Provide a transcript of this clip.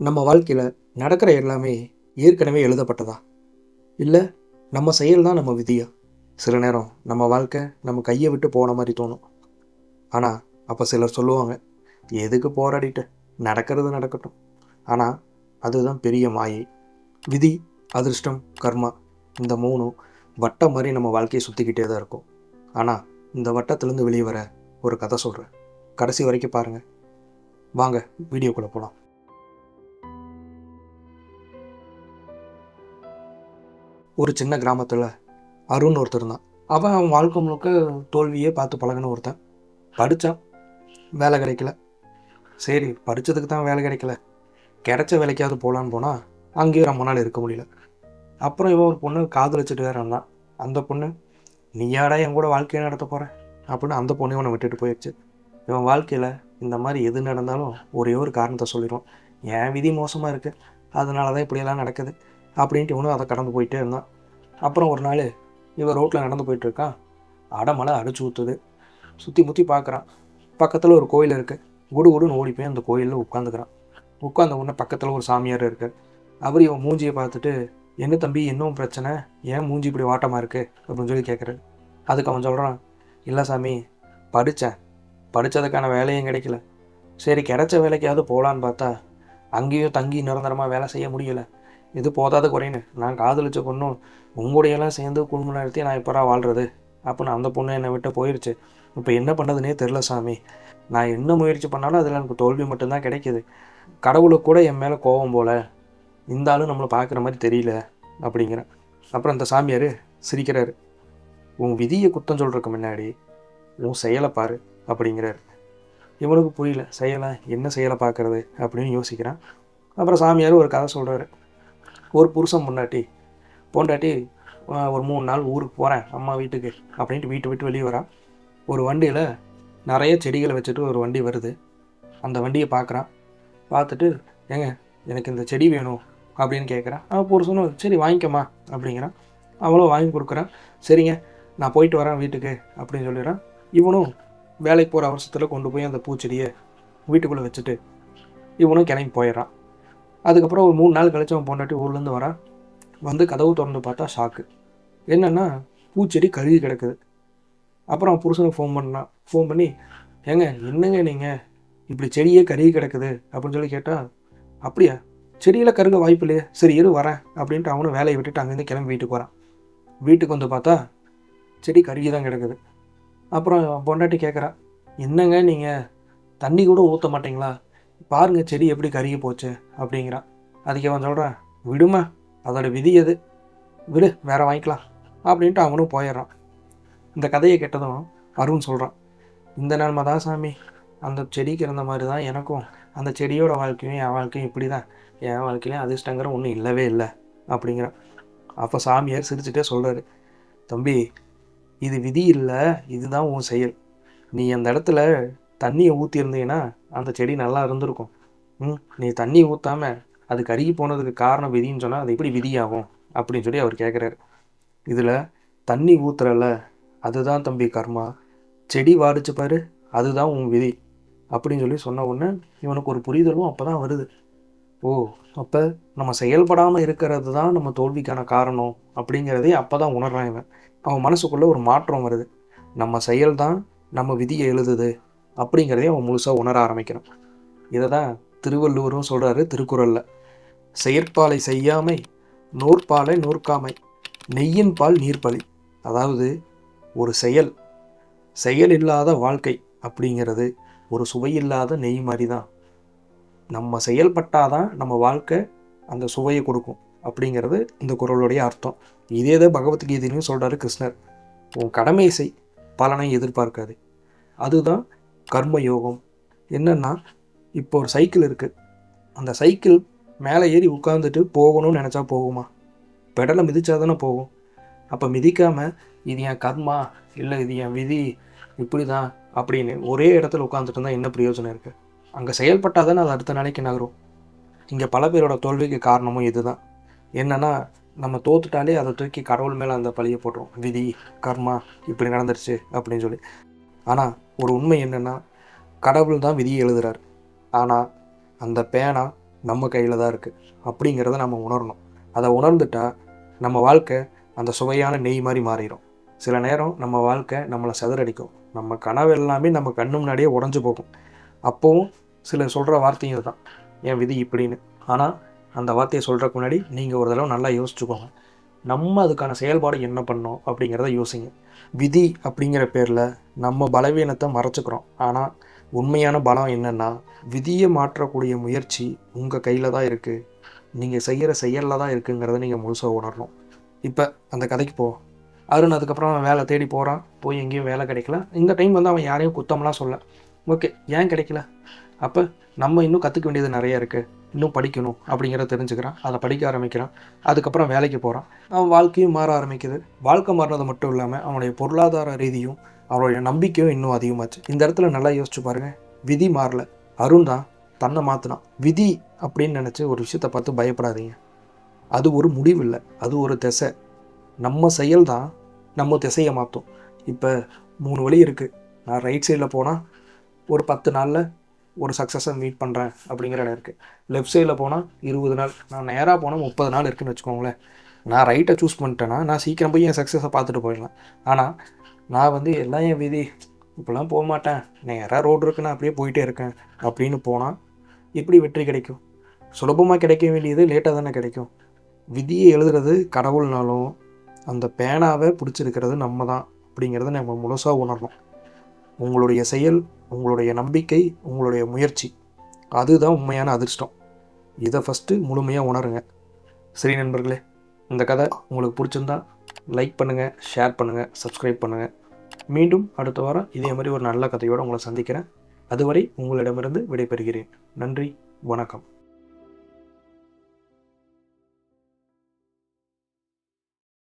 நம்ம வாழ்க்கையில் நடக்கிற எல்லாமே ஏற்கனவே எழுதப்பட்டதா? இல்லை நம்ம செயல் தான் நம்ம விதியா? சில நேரம் நம்ம வாழ்க்கை நம்ம கையை விட்டு போன மாதிரி தோணும். ஆனால் அப்போ சிலர் சொல்லுவாங்க எதுக்கு போராடிட்டு? நடக்கிறது நடக்கட்டும். ஆனால் அதுதான் பெரிய மாயை. விதி அதிர்ஷ்டம் கர்மா இந்த மூணும் வட்டம் மாதிரி நம்ம வாழ்க்கையை சுற்றிக்கிட்டே தான் இருக்கும். ஆனால் இந்த வட்டத்துலேருந்து வெளியே வர ஒரு கதை சொல்கிறேன் கடைசி வரைக்கும் பாருங்கள் வாங்க வீடியோக்குள்ளே போகலாம் ஒரு சின்ன கிராமத்தில் அருண் ஒருத்தர் தான் அவன் அவன் வாழ்க்கை முழுக்க தோல்வியே பார்த்து பழகின ஒருத்தன். படித்தான் வேலை கிடைக்கல. சரி படித்ததுக்கு தான் வேலை கிடைக்கல. கிடைச்ச வேலைக்காவது போகலான்னு போனால் அங்கேயும் ரொம்ப நாள் இருக்க முடியல. அப்புறம் இவன் ஒரு பொண்ணு காதலிச்சுட்டு வேற இருந்தான் அந்த பொண்ணு நீயாடா என் கூட வாழ்க்கையை நடத்த போகிறேன் அப்படின்னு அந்த பொண்ணு இவனை விட்டுட்டு போயிடுச்சு இவன் வாழ்க்கையில் இந்த மாதிரி எது நடந்தாலும் ஒரே ஒரு காரணத்தை சொல்லிடுவான் என் விதி மோசமாக இருக்குது அதனால தான் இப்படியெல்லாம் நடக்குது. அப்படின்ட்டு இவனும் அதை கடந்து போயிட்டே இருந்தான். அப்புறம் ஒரு நாள் இவன் ரோட்டில் நடந்து போயிட்டுருக்கான் அடமலை அடிச்சு ஊற்றுது சுற்றி முற்றி பார்க்குறான் பக்கத்தில் ஒரு கோயில் இருக்குது குடு குடுன்னு ஓடி போய் அந்த கோயிலில் உட்காந்துக்கிறான். உட்காந்த உடனே பக்கத்தில் ஒரு சாமியார் இருக்கார். அவர் இவன் மூஞ்சியை பார்த்துட்டு என்ன தம்பி இன்னும் பிரச்சனை? ஏன் மூஞ்சி இப்படி வாட்டமாக இருக்குது அப்படின்னு சொல்லி கேட்குறாரு அதுக்கு அவன் சொல்கிறான் இல்லை சாமி படித்தேன் படித்ததுக்கான வேலையும் கிடைக்கல. சரி கிடைச்ச வேலைக்காவது போகலான்னு பார்த்தா அங்கேயும் தங்கி நிரந்தரமாக வேலை செய்ய முடியல. இது போதாத குறைன்னு. நான் காதலிச்ச பொண்ணும் உங்களுடையெல்லாம் சேர்ந்து குடும்பம் நடத்தி நான் இப்போரா வாழ்கிறது அப்படின்னு அந்த பொண்ணு என்னை விட்டு போயிடுச்சு இப்போ என்ன பண்ணுறதுனே தெரில சாமி. நான் என்ன முயற்சி பண்ணாலும் அதில் எனக்கு தோல்வி மட்டும்தான் கிடைக்கிது. கடவுளுக்கு கூட என் மேலே கோபம் போல. இந்த ஆளும் நம்மளை பார்க்குற மாதிரி தெரியல அப்படிங்கிறேன். அப்புறம் அந்த சாமியார் சிரிக்கிறாரு. உன் விதியை குத்தம் சொல்கிறதுக்கு முன்னாடி உன் செயலை பாரு அப்படிங்கிறாரு. இவனுக்கு புரியல செயலை? என்ன செயலை பார்க்கறது அப்படின்னு யோசிக்கிறான். அப்புறம் சாமியார் ஒரு கதை சொல்கிறாரு ஒரு புருஷன் பொண்டாட்டி பொண்டாட்டி ஒரு மூணு நாள் ஊருக்கு போகிறேன் அம்மா வீட்டுக்கு அப்படின்ட்டு வீட்டை விட்டு வெளியே வரான் ஒரு வண்டியில் நிறைய செடிகளை வச்சுட்டு ஒரு வண்டி வருது. அந்த வண்டியை பார்க்குறான் பார்த்துட்டு ஏங்க எனக்கு இந்த செடி வேணும் அப்படின்னு கேட்குறான் அவன் புருஷனும் சரி வாங்கிக்கம்மா அப்படிங்கிறான் அவளும் வாங்கி கொடுக்குறான் சரிங்க நான் போயிட்டு வரேன் வீட்டுக்கு அப்படின்னு சொல்லிடுறான் இவனும் வேலைக்கு போகிற அவசரத்தில் கொண்டு போய் அந்த பூச்செடியை வீட்டுக்குள்ளே வச்சுட்டு இவனும் கிளம்பி போயிடுறான். அதுக்கப்புறம் ஒரு மூணு நாள் கழிச்சு அவன் பொண்டாட்டி ஊர்லேருந்து வரான் வந்து கதவு திறந்து பார்த்தா ஷாக்கு என்னென்னா பூச்செடி கருகி கிடக்குது. அப்புறம் அவன் புருஷனுக்கு ஃபோன் பண்ணான். ஃபோன் பண்ணி ஏங்க என்னங்க நீங்கள் இப்படி செடியே கருகி கிடக்குது அப்படின்னு சொல்லி கேட்டால் அப்படியா? செடியில் கருக வாய்ப்பு இல்லையே. சரி இரு வரேன் அப்படின்ட்டு அவனும் வேலையை விட்டுட்டு அங்கேருந்து கிளம்பி வீட்டுக்கு வரான். வீட்டுக்கு வந்து பார்த்தா செடி கருகி தான் கிடக்குது. அப்புறம் பொண்டாட்டி கேட்குறான் என்னங்க நீங்கள் தண்ணி கூட ஊற்ற மாட்டீங்களா? பாருங்கள் செடி எப்படி கருகி போச்சு அப்படிங்கிறான் அதுக்கு அவன் சொல்கிறான் விடுமா அதோட விதி எது? விடு வேற வாங்கிக்கலாம் அப்படின்ட்டு அவனும் போயிடுறான். இந்த கதையை கேட்டதும் அருண் சொல்கிறான் இந்த நாள் மதாசாமி அந்த செடிக்கு இருந்த மாதிரி தான் எனக்கும் அந்த செடியோட வாழ்க்கையும் என் வாழ்க்கையும் இப்படி தான் என் வாழ்க்கையிலையும் அதிர்ஷ்டங்கிற ஒன்றும் இல்லவே இல்லை அப்படிங்கிறான். அப்போ சாமியார் சிரிச்சுட்டே சொல்கிறாரு தம்பி இது விதி இல்லை இதுதான் உன் செயல். நீ அந்த இடத்துல தண்ணியை ஊற்றிருந்தீங்கன்னா அந்த செடி நல்லா இருந்திருக்கும். ம் நீ தண்ணி ஊற்றாம அது கருகி போனதுக்கு காரணம் விதின்னு சொன்னால் அது எப்படி விதியாகும் அப்படின்னு சொல்லி அவர் கேட்குறாரு இதில் தண்ணி ஊற்றுறல அதுதான் தம்பி கர்மா. செடி வாடிச்சு பாரு அதுதான் உன் விதி அப்படின்னு சொல்லி சொன்ன உடனே இவனுக்கு ஒரு புரிதலும் அப்போ தான் வருது. ஓ அப்போ நம்ம செயல்படாமல் இருக்கிறது தான் நம்ம தோல்விக்கான காரணம் அப்படிங்கிறதே அப்போ தான் உணர்றான் இவன். அவன் மனசுக்குள்ளே ஒரு மாற்றம் வருது. நம்ம செயல் தான் நம்ம விதியை எழுதுது. அப்படிங்கிறதையும் அவன் முழுசாக உணர ஆரம்பிக்கிறான் இதை தான் திருவள்ளுவரும் சொல்கிறாரு திருக்குறளில். செயற்பாலை செய்யாமை நூற்பாலை நூற்காமை நெய்யின் பால் நீர்ப்பலி அதாவது ஒரு செயல் செயல் இல்லாத வாழ்க்கை அப்படிங்கிறது ஒரு சுவையில்லாத நெய் மாதிரி தான் நம்ம செயல்பட்டாதான் நம்ம வாழ்க்கை அந்த சுவையை கொடுக்கும் அப்படிங்கிறது இந்த குறளுடைய அர்த்தம். இதே தான் பகவத்கீதையிலையும் சொல்கிறாரு கிருஷ்ணர். உன் கடமை செய் பலனை எதிர்பார்க்காது. அதுதான் கர்ம யோகம் என்னென்னா இப்போ ஒரு சைக்கிள் இருக்குது அந்த சைக்கிள் மேலே ஏறி உட்காந்துட்டு போகணும்னு நினச்சா போகுமா? பெடலை மிதிச்சா தானே போகும். அப்போ மிதிக்காமல் இது என் கர்மா இல்லை இது என் விதி இப்படி தான் அப்படின்னு ஒரே இடத்துல உட்காந்துட்டு இருந்தால் என்ன பிரயோஜனம் இருக்குது அங்கே செயல்பட்டால் தானே அது அடுத்த நாளைக்கு நகரும். இங்கே பல பேரோட தோல்விக்கு காரணமும் இதுதான். என்னென்னா நம்ம தோத்துட்டாலே அதை தூக்கி கடவுள் மேலே அந்த பழியை போட்டுரும். விதி கர்மா இப்படி நடந்துருச்சு அப்படின்னு சொல்லி. ஆனால் ஒரு உண்மை என்னென்னா கடவுள் தான் விதியை எழுதுகிறார் ஆனால் அந்த பேனா நம்ம கையில் தான் இருக்குது அப்படிங்கிறத நம்ம உணரணும். அதை உணர்ந்துட்டா நம்ம வாழ்க்கை அந்த சுவையான நெய் மாதிரி மாறிடும் சில நேரம் நம்ம வாழ்க்கை நம்மளை சிதறடிக்கும். நம்ம கனவு எல்லாமே நம்ம கண்ணு முன்னாடியே உடஞ்சி போகும். அப்போவும் சிலர் சொல்கிற வார்த்தையும் தான் என் விதி இப்படின்னு. ஆனால் அந்த வார்த்தையை சொல்கிறக்கு முன்னாடி நீங்கள் ஒரு தடவை நல்லா யோசிச்சுக்கோங்க. நம்ம அதுக்கான செயல்பாடு என்ன பண்ணோம் அப்படிங்கிறத யோசிங்க. விதி அப்படிங்கிற பேரில் நம்ம பலவீனத்தை மறைச்சிக்கிறோம். ஆனால் உண்மையான பலம் என்னென்னா விதியை மாற்றக்கூடிய முயற்சி உங்கள் கையில் தான் இருக்குது நீங்கள் செய்கிற செயலில் தான் இருக்குங்கிறத நீங்கள் முழுசாக உணரணும். இப்போ அந்த கதைக்கு போ அருண் அதுக்கப்புறம் அவன் வேலை தேடி போகிறான் போய் எங்கேயும் வேலை கிடைக்கல. இந்த டைம் வந்து அவன் யாரையும் குத்தம்லாம் சொல்ல ஓகே ஏன் கிடைக்கல? அப்போ நம்ம இன்னும் கற்றுக்க வேண்டியது நிறைய இருக்குது இன்னும் படிக்கணும் அப்படிங்கிறத தெரிஞ்சுக்கிறான். அதை படிக்க ஆரம்பிக்கிறான். அதுக்கப்புறம் வேலைக்கு போகிறான் அவன் வாழ்க்கையும் மாற ஆரம்பிக்குது. வாழ்க்கை மாறினது மட்டும் இல்லாமல் அவனுடைய பொருளாதார ரீதியும் அவனுடைய நம்பிக்கையும் இன்னும் அதிகமாச்சு. இந்த இடத்துல நல்லா யோசிச்சு பாருங்கள் விதி மாறல. அருண் தான் தன்னை மாற்றினான் விதி அப்படின்னு நினச்சி ஒரு விஷயத்தை பார்த்து பயப்படாதீங்க. அது ஒரு முடிவு இல்லை அது ஒரு திசை. நம்ம செயல் தான் நம்ம திசையை மாற்றும் இப்போ மூணு வழி இருக்குது நான் ரைட் சைடில் போனால் ஒரு பத்து நாளில் ஒரு சக்ஸஸை மீட் பண்ணுறேன் அப்படிங்கிற இடம் இருக்குது லெஃப்ட் சைடில் போனால் இருபது நாள் நான் நேராக போனால் முப்பது நாள் இருக்குன்னு வச்சுக்கோங்களேன். நான் ரைட்டை சூஸ் பண்ணிட்டேன்னா நான் சீக்கிரம் போய் என் சக்ஸஸை பார்த்துட்டு போயிடலாம். ஆனால் நான் வந்து எல்லாம் என் விதி இப்போலாம் போக மாட்டேன். நேராக ரோடு இருக்கு நான் அப்படியே போயிட்டே இருக்கேன். அப்படின்னு போனால் எப்படி வெற்றி கிடைக்கும்? சுலபமாக கிடைக்க வேண்டியது லேட்டாக தானே கிடைக்கும். விதியை எழுதுறது கடவுள்னாலும் அந்த பேனாவை பிடிச்சிருக்கிறது நம்ம தான் அப்படிங்கிறத நம்ம முழுசாக உணரணும். உங்களுடைய செயல் உங்களுடைய நம்பிக்கை உங்களுடைய முயற்சி. அதுதான் உண்மையான அதிர்ஷ்டம். இதை ஃபஸ்ட்டு முழுமையாக உணருங்க. சரி நண்பர்களே இந்த கதை உங்களுக்கு பிடிச்சிருந்தா லைக் பண்ணுங்கள் ஷேர் பண்ணுங்கள் சப்ஸ்கிரைப் பண்ணுங்கள் மீண்டும் அடுத்த வாரம் இதே மாதிரி ஒரு நல்ல கதையோடு உங்களை சந்திக்கிறேன். அதுவரை உங்களிடமிருந்து விடைபெறுகிறேன். நன்றி வணக்கம்.